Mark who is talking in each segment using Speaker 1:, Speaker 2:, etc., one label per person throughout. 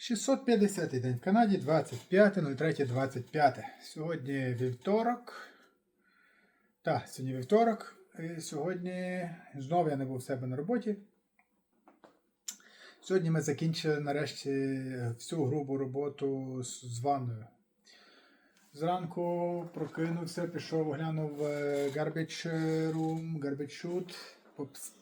Speaker 1: 650 день в Канаді 25.03.25. Сьогодні вівторок. Так, сьогодні вівторок. І сьогодні знову я не був в себе на роботі. Сьогодні ми закінчили нарешті всю грубу роботу з, ванною. Зранку прокинувся, пішов, глянув е, garbage room, garbage chute, попс-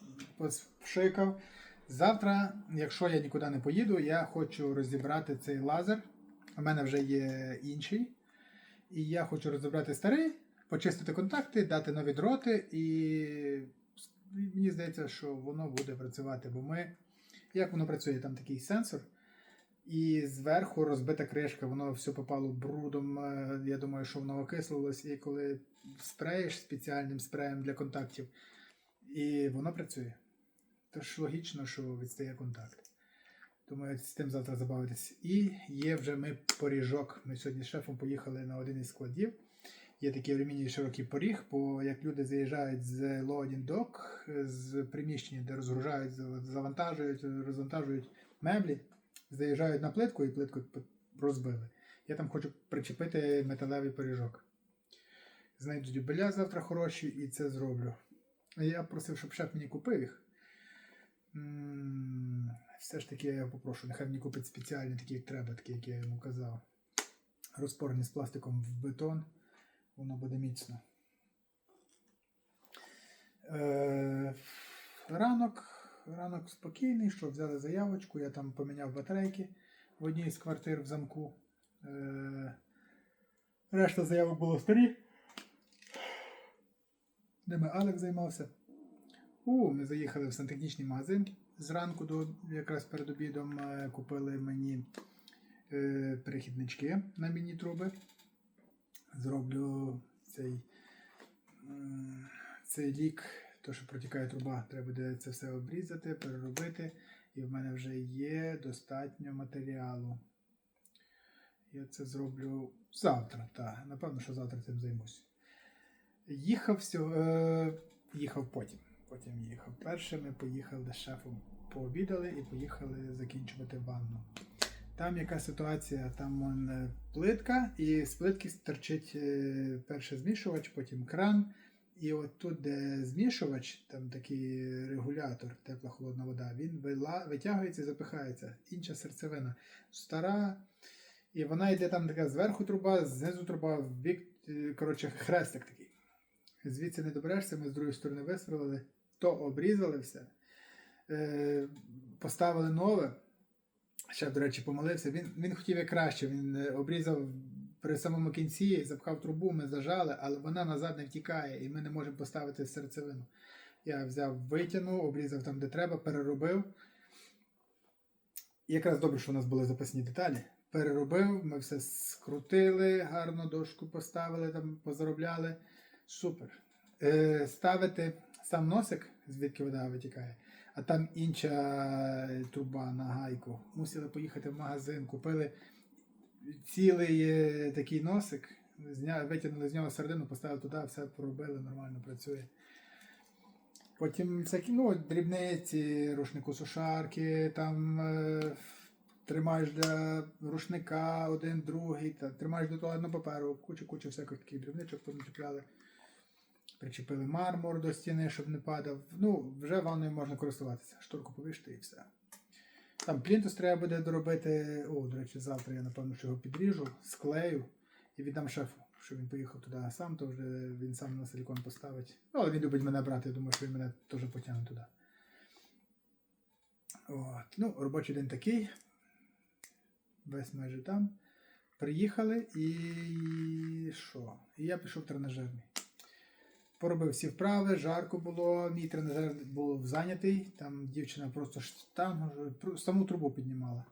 Speaker 1: пошикав. Завтра, якщо я нікуди не поїду, я хочу розібрати цей лазер. У мене вже є інший. І я хочу розібрати старий, почистити контакти, дати нові дроти, і мені здається, що воно буде працювати. Бо ми. Як воно працює? Там такий сенсор. І зверху розбита кришка, воно все попало брудом. е, Я думаю, що воно окислилось, і коли спреєш спеціальним спреєм для контактів, і воно працює. Тож логічно, що відстає контакт. Думаю, з тим завтра забавитись. І є вже ми поріжок. Ми сьогодні з шефом поїхали на один із складів. Є такий алюмінієвий широкий поріг, бо як люди заїжджають з loading dock, з приміщення, де розгружають, завантажують, розвантажують меблі, заїжджають на плитку і плитку розбили. Я там хочу причепити металевий поріжок. Знайду дюбеля завтра хороші і це зроблю. Я просив, щоб шеф мені купив їх. Все ж таки я попрошу, нехай мені купить спеціальні такі, як треба, такі, як я йому казав. Розпорні з пластиком в бетон. Воно буде міцно. Е, ранок, ранок спокійний, що взяли заявочку, я там поміняв батарейки в одній з квартир в замку. Е, решта заявок було старі. Ними Алекс займався. У, ми заїхали в сантехнічний магазин. Зранку до якраз перед обідом е, купили мені е, перехіднички на міні-труби. Зроблю цей, цей лік, то що протікає труба, треба буде це все обрізати, переробити. І в мене вже є достатньо матеріалу. Я це зроблю завтра, так. Напевно, що завтра цим займусь. Їхав е, їхав потім. Потім їхав. Перше ми поїхали з шефом, пообідали і поїхали закінчувати ванну. Там яка ситуація, там он, е, плитка, і з плитки торчить е, перше змішувач, потім кран. І от тут, де змішувач, там такий регулятор, тепла холодна вода, він витягується і запихається. Інша серцевина стара, і вона йде там така зверху труба, знизу труба, в бік, е, коротше, хрестик такий. Звідси не доберешся, ми з другої сторони висверлили, то обрізали все, е, поставили нове. Ще, до речі, помолився. Він, він хотів як краще. Він е, обрізав при самому кінці, запхав трубу, ми зажали, але вона назад не втікає, і ми не можемо поставити серцевину. Я взяв, витягнув, обрізав там, де треба, переробив. Якраз добре, що у нас були запасні деталі. Переробив, ми все скрутили, гарно дошку поставили, там позаробляли. Супер. Е, ставити сам носик, звідки вода витікає, а там інша труба на гайку. Мусили поїхати в магазин, купили цілий е, такий носик, витягнули з нього середину, поставили туди, все поробили, нормально працює. Потім всякі ну, дрібниці, рушнику сушарки, там е, тримаєш для рушника один, другий, та, тримаєш до туалетного паперу, кучу-кучу всяких таких дрібничок поначепляли. Причепили мармур до стіни, щоб не падав. Ну, вже ванною можна користуватися. Шторку повішти і все. Там плінтус треба буде доробити. О, до речі, завтра я напевно що його підріжу, склею і віддам шефу, що він поїхав туди сам, то вже він сам на силікон поставить. Ну, але він любить мене брати, я думаю, що він мене теж потягне туди. От. Ну, робочий день такий. Весь майже там. Приїхали і що? І я пішов тренажерний. Поробив всі вправи, жарко було, мій тренажер був зайнятий, там дівчина просто штангу, саму трубу піднімала.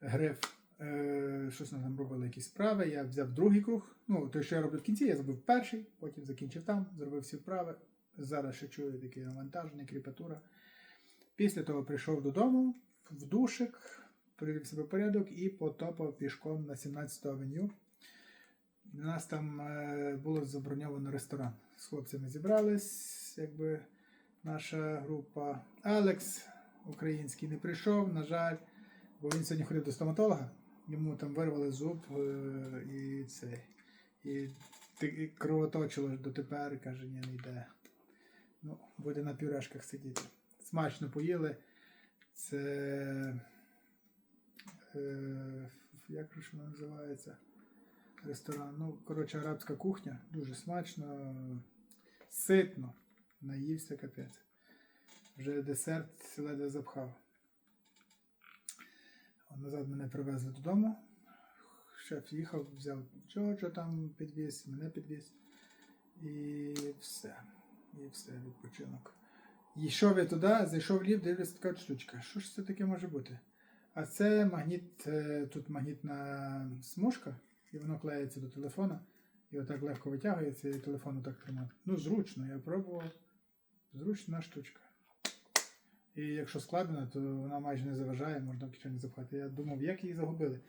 Speaker 1: Гриф. Е, щось вона там робила якісь вправи. Я взяв другий круг. Ну, той, що я роблю в кінці, я зробив перший, потім закінчив там, зробив всі вправи. Зараз ще чую таке навантаження, кріпатура. Після того прийшов додому, в душик, привів себе порядок і потопав пішком на 17 авеню. У нас там е, було заброньовано ресторан. З хлопцями зібрались, якби наша група. Алекс український не прийшов, на жаль. Бо він сьогодні ходив до стоматолога, йому там вирвали зуб е, і це. І, кровоточило дотепер, каже, ні, не йде. Ну, буде на пюрешках сидіти. Смачно поїли. Це. Е, як же воно називається? Ресторан. Ну, коротше, арабська кухня. Дуже смачно, ситно. Наївся капець. Вже десерт ледве запхав. Назад мене привезли додому. Шеф їхав, взяв Джорджа там підвіз, мене підвіз. І все. І все, відпочинок. Йшов я туди, зайшов в ліфт, дивлюсь така штучка. Що ж це таке може бути? А це магніт, е, тут магнітна смужка, і воно клеїться до телефона. І отак легко витягується, і телефон отак тримати. Ну, зручно, я пробував. Зручна штучка. І якщо складена, то вона майже не заважає, можна в кишені запхати. Я думав, як її загубили.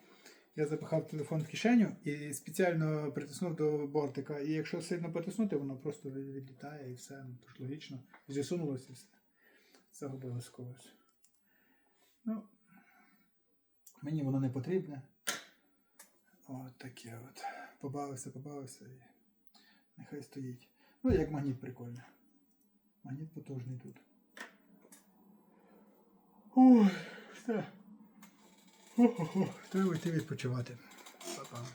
Speaker 1: Я запихав телефон в кишеню і спеціально притиснув до бортика. І якщо сильно потиснути, воно просто відлітає і все. Ну, тож логічно. Зісунулося і все. Загубилось когось. Ну, мені воно не потрібне. От таке от. Побавився, побавився і нехай стоїть. Ну, як магніт прикольний. Магніт потужний тут. Ой, все. Треба йти відпочивати. Па-па.